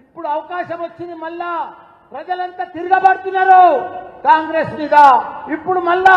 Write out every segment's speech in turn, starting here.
ఇప్పుడు అవకాశం వచ్చింది మళ్ళా ప్రజలంతా తిరగబడుతున్నారు కాంగ్రెస్ మీద. ఇప్పుడు మళ్ళా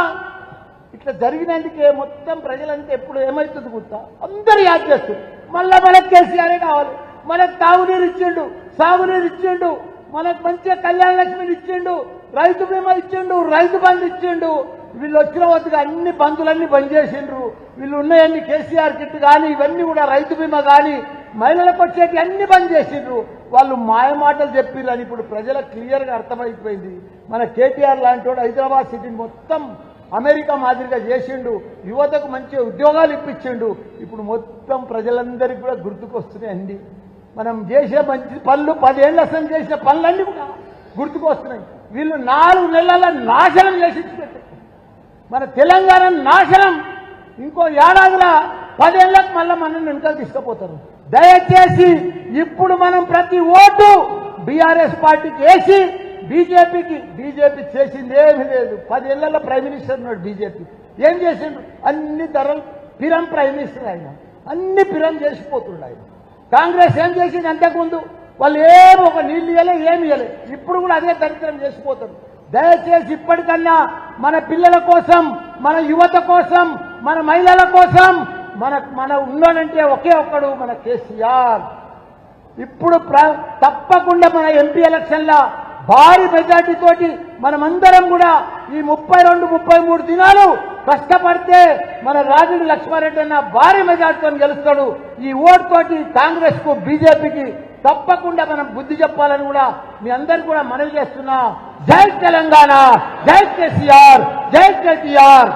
ఇట్లా జరిగినందుకే మొత్తం ప్రజలంతా ఎప్పుడు ఏమవుతుంది గుర్తా? అందరు యాద్ చేస్తారు మళ్ళా మనకు కేసీఆరే కావాలి. మనకు తాగునీరు ఇచ్చిండు సాగునీరు ఇచ్చిండు మనకు మంచిగా కళ్యాణ లక్ష్మిని ఇచ్చిండు రైతు బీమా ఇచ్చిండు రైతు బంధు ఇచ్చిండు వీళ్ళు వచ్చిన వద్దకు అన్ని బంధులన్నీ బంద్ చేసిండ్రు. వీళ్ళు ఉన్నాయన్ని కేసీఆర్ కిట్ కానీ ఇవన్నీ కూడా రైతు బీమా కానీ మహిళలకు వచ్చేటి అన్ని బంద్ చేసిండ్రు. వాళ్ళు మాయమాటలు మాటలు అని ఇప్పుడు ప్రజలకు క్లియర్గా అర్థమైపోయింది. మన కేటీఆర్ లాంటి వాడు హైదరాబాద్ సిటీని మొత్తం అమెరికా మాదిరిగా చేసిండు. యువతకు మంచి ఉద్యోగాలు ఇప్పించిండు. ఇప్పుడు మొత్తం ప్రజలందరికీ కూడా గుర్తుకొస్తున్నాయండి మనం చేసే మంచి పనులు పదేళ్ళ అసలు చేసిన పనులన్నీ కూడా గుర్తుకొస్తున్నాయి. వీళ్ళు నాలుగు నెలల నాశనం చేసి పెట్టారు మన తెలంగాణ నాశనం. ఇంకో ఏడాదిల పదేళ్ళకు మళ్ళీ మనల్ని వెనుకలు తీసుకుపోతారు. దయచేసి ఇప్పుడు మనం ప్రతి ఓటు బీఆర్ఎస్ పార్టీకి వేసి బీజేపీకి బీజేపీ చేసింది ఏమీ లేదు. పదేళ్ళలో ప్రైమ్ మినిస్టర్ ఉన్నాడు బీజేపీ. ఏం చేసిండు? అన్ని ధరలు పిరం ప్రైమ్ మినిస్టర్ ఆయన. అన్ని పిరం చేసిపోతుండు ఆయన. కాంగ్రెస్ ఏం చేసింది అంతకుముందు? వాళ్ళు ఏమి ఒక నీళ్ళు ఇవ్వలే ఏమి ఇవ్వలే ఇప్పుడు కూడా అదే దరిద్రం చేసిపోతారు. దయచేసి ఇప్పటికన్నా మన పిల్లల కోసం మన యువత కోసం మన మహిళల కోసం మన మన ఉన్నాడంటే ఒకే ఒక్కడు మన కేసీఆర్. ఇప్పుడు ప్ర- తప్పకుండా మన ఎంపీ ఎలక్షన్ల భారీ మెజార్టీతోటి మనమందరం కూడా ఈ ముప్పై రెండు ముప్పై మూడు దినాలు కష్టపడితే మన రాజుడు లక్ష్మారెడ్డి అన్న భారీ మెజార్టీతో గెలుస్తాడు. ఈ ఓటుతోటి కాంగ్రెస్కు బీజేపీకి తప్పకుండా మనం బుద్ధి చెప్పాలని కూడా మీ అందరు కూడా మనవి చేస్తున్నా. జై తెలంగాణ జై కేసీఆర్ జై కేసీఆర్